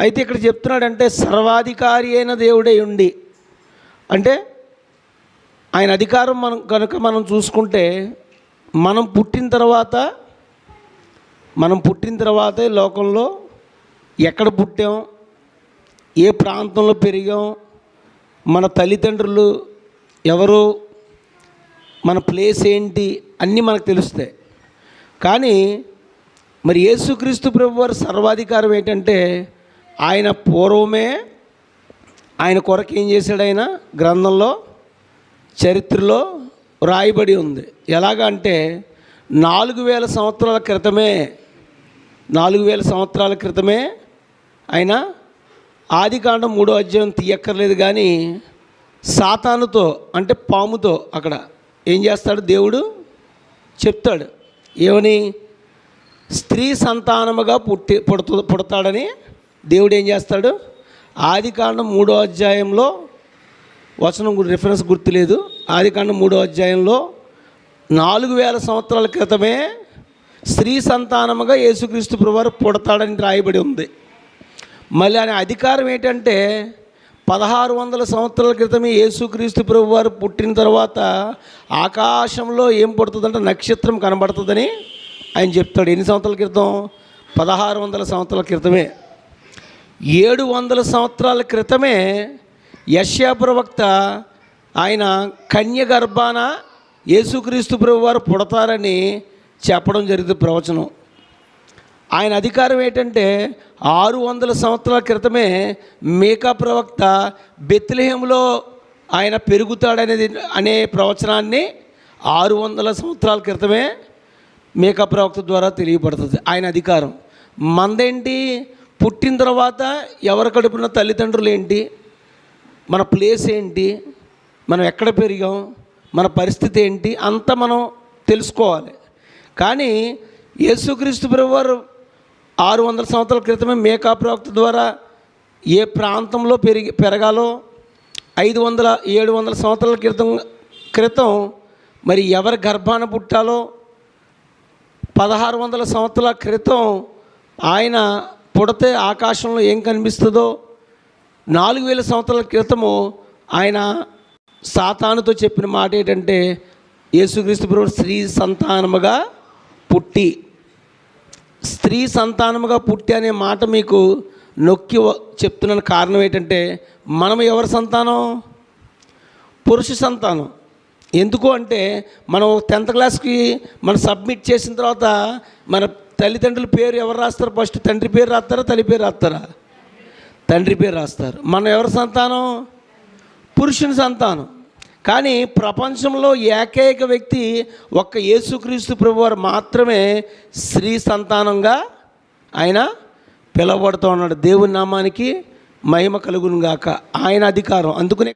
అయితే ఇక్కడ చెప్తున్నాడంటే సర్వాధికారి అయిన దేవుడే ఉండి. అంటే ఆయన అధికారం మనం కనుక మనం చూసుకుంటే మనం పుట్టిన తర్వాత మనం పుట్టిన తర్వాతే లోకంలో ఎక్కడ పుట్టాం ఏ ప్రాంతంలో పెరిగాం మన తల్లిదండ్రులు ఎవరు మన ప్లేస్ ఏంటి అన్నీ మనకు తెలుస్తాయి. కానీ మరి యేసుక్రీస్తు ప్రభు వారి సర్వాధికారం ఏంటంటే ఆయన పూర్వమే ఆయన కొరకు ఏం చేశాడు ఆయన? గ్రంథంలో చరిత్రలో రాయబడి ఉంది. ఎలాగంటే నాలుగు వేల సంవత్సరాల క్రితమే నాలుగు వేల సంవత్సరాల క్రితమే ఆయన ఆదికాండం మూడో అధ్యాయం తీయక్కర్లేదు కానీ సాతానుతో అంటే పాముతో అక్కడ ఏం చేస్తాడు దేవుడు? చెప్తాడు. ఏమని? స్త్రీ సంతానముగా పుట్టి పుడుతు పుడతాడని దేవుడు ఏం చేస్తాడు? ఆదికాండం మూడో అధ్యాయంలో వచనం రిఫరెన్స్ గుర్తులేదు. ఆదికాండం మూడో అధ్యాయంలో నాలుగు వేల సంవత్సరాల క్రితమే స్త్రీ సంతానముగా యేసుక్రీస్తు ప్రభువారు పుడతాడని రాయబడి ఉంది. మళ్ళీ ఆయన అధికారం ఏంటంటే పదహారు వందల సంవత్సరాల క్రితమే యేసుక్రీస్తు ప్రభు వారు పుట్టిన తర్వాత ఆకాశంలో ఏం పడుతుందంటే నక్షత్రం కనబడుతుందని ఆయన చెప్తాడు. ఎన్ని సంవత్సరాల క్రితం? పదహారు వందల సంవత్సరాల క్రితమే. ఏడు వందల సంవత్సరాల క్రితమే యశ్యా ప్రవక్త ఆయన కన్య గర్భాన యేసుక్రీస్తు ప్రభు వారు పుడతారని చెప్పడం జరిగింది ప్రవచనం. ఆయన అధికారం ఏంటంటే ఆరు వందల సంవత్సరాల క్రితమే మేకా ప్రవక్త బెత్లహేములో ఆయన పెరుగుతాడనేది అనే ప్రవచనాన్ని ఆరు వందల సంవత్సరాల క్రితమే మేకా ప్రవక్త ద్వారా తెలియబడుతుంది ఆయన అధికారం. మందేంటి? పుట్టిన తర్వాత ఎవరి కడుపున తల్లిదండ్రులు ఏంటి? మన ప్లేస్ ఏంటి? మనం ఎక్కడ పెరిగాం? మన పరిస్థితి ఏంటి? అంతా మనం తెలుసుకోవాలి. కానీ యేసుక్రీస్తు ప్రభువారు ఆరు వందల సంవత్సరాల క్రితమే మేకా ప్రవక్త ద్వారా ఏ ప్రాంతంలో పెరిగి పెరగాలో ఐదు వందల ఏడు వందల సంవత్సరాల క్రితం క్రితం మరి ఎవరి గర్భాన పుట్టాలో పదహారు వందల సంవత్సరాల క్రితం ఆయన పుడితే ఆకాశంలో ఏం కనిపిస్తుందో? నాలుగు వేల సంవత్సరాల క్రితము ఆయన సాతానుతో చెప్పిన మాట ఏంటంటే యేసుక్రీస్తు ప్రభు స్త్రీ సంతానముగా పుట్టి. స్త్రీ సంతానముగా పుట్టి అనే మాట మీకు నొక్కి చెప్తున్న కారణం ఏంటంటే మనం ఎవరి సంతానం? పురుష సంతానం. ఎందుకు అంటే మనం టెన్త్ క్లాస్కి మనం సబ్మిట్ చేసిన తర్వాత మన తల్లిదండ్రుల పేరు ఎవరు రాస్తారు? ఫస్ట్ తండ్రి పేరు రాస్తారా? తల్లి పేరు రాస్తారా? తండ్రి పేరు రాస్తారు. మనం ఎవరి సంతానం? పురుషుని సంతానం. కానీ ప్రపంచంలో ఏకైక వ్యక్తి ఒక్క యేసుక్రీస్తు ప్రభువారు మాత్రమే స్త్రీ సంతానంగా ఆయన పిలవబడుతూ ఉన్నాడు. దేవుని నామానికి మహిమ కలుగును గాక ఆయన అధికారం. అందుకనే